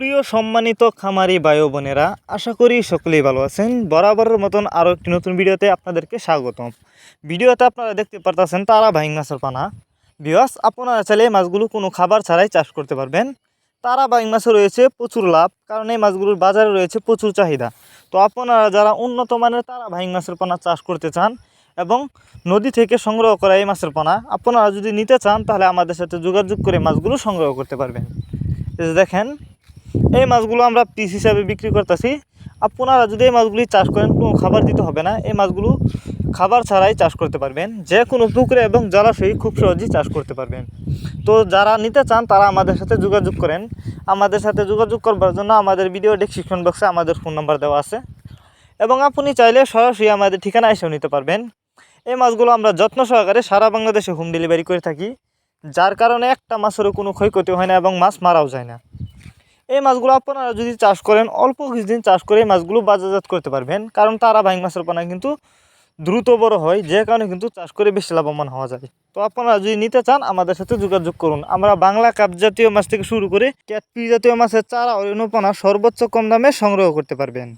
সুপ্রিয় সম্মানিত খামারি বায়ু বোনেরা, আশা করি সকলেই ভালো আছেন। বরাবরের মতন আরও একটি নতুন ভিডিওতে আপনাদেরকে স্বাগতম। ভিডিওতে আপনারা দেখতে পারতেছেন তারা ভাইং মাছের পানা। বিয়াস আপনারা চাইলে মাছগুলো কোনো খাবার ছাড়াই চাষ করতে পারবেন। তারা বাইং মাছে রয়েছে প্রচুর লাভ, কারণ এই মাছগুলোর বাজারে রয়েছে প্রচুর চাহিদা। তো আপনারা যারা উন্নত মানের তারা ভাইং মাছের পানা চাষ করতে চান এবং নদী থেকে সংগ্রহ করা এই মাছের পানা, আপনারা যদি নিতে চান তাহলে আমাদের সাথে যোগাযোগ করে মাছগুলো সংগ্রহ করতে পারবেন। দেখেন এই মাছগুলো আমরা পিস হিসাবে বিক্রি করতেছি। আপনারা যদি এই মাছগুলি চাষ করেন, কোনো খাবার দিতে হবে না। এই মাছগুলো খাবার ছাড়াই চাষ করতে পারবেন। যে কোনো পুকুরে এবং জলাশয়ে খুব সহজেই চাষ করতে পারবেন। তো যারা নিতে চান, তারা আমাদের সাথে যোগাযোগ করেন। আমাদের সাথে যোগাযোগ করবার জন্য আমাদের ভিডিও ডেসক্রিপশন বক্সে আমাদের ফোন নাম্বার দেওয়া আছে। এবং আপনি চাইলে সরাসরি আমাদের ঠিকানা এসেও নিতে পারবেন। এই মাছগুলো আমরা যত্ন সহকারে সারা বাংলাদেশে হোম ডেলিভারি করে থাকি। যার কারণে একটা মাছেরও কোনো ক্ষয়ক্ষতি হয় না এবং মাছ মারাও যায় না। এই মাছগুলো আপনারা যদি চাষ করেন, অল্প কিছুদিন চাষ করে এই মাছগুলো বাজারজাত করতে পারবেন। কারণ তারা ভাইং মাছের পানা কিন্তু দ্রুত বড় হয়, যে কারণে কিন্তু চাষ করে বেশি লাভবান হওয়া যায় তো আপনারা যদি নিতে চান, আমাদের সাথে যোগাযোগ করুন। আমরা বাংলা কাপ জাতীয় মাছ থেকে শুরু করে ক্যাটপি জাতীয় মাছের চারা ও রেণুপানা সর্বোচ্চ কম দামে সংগ্রহ করতে পারবেন।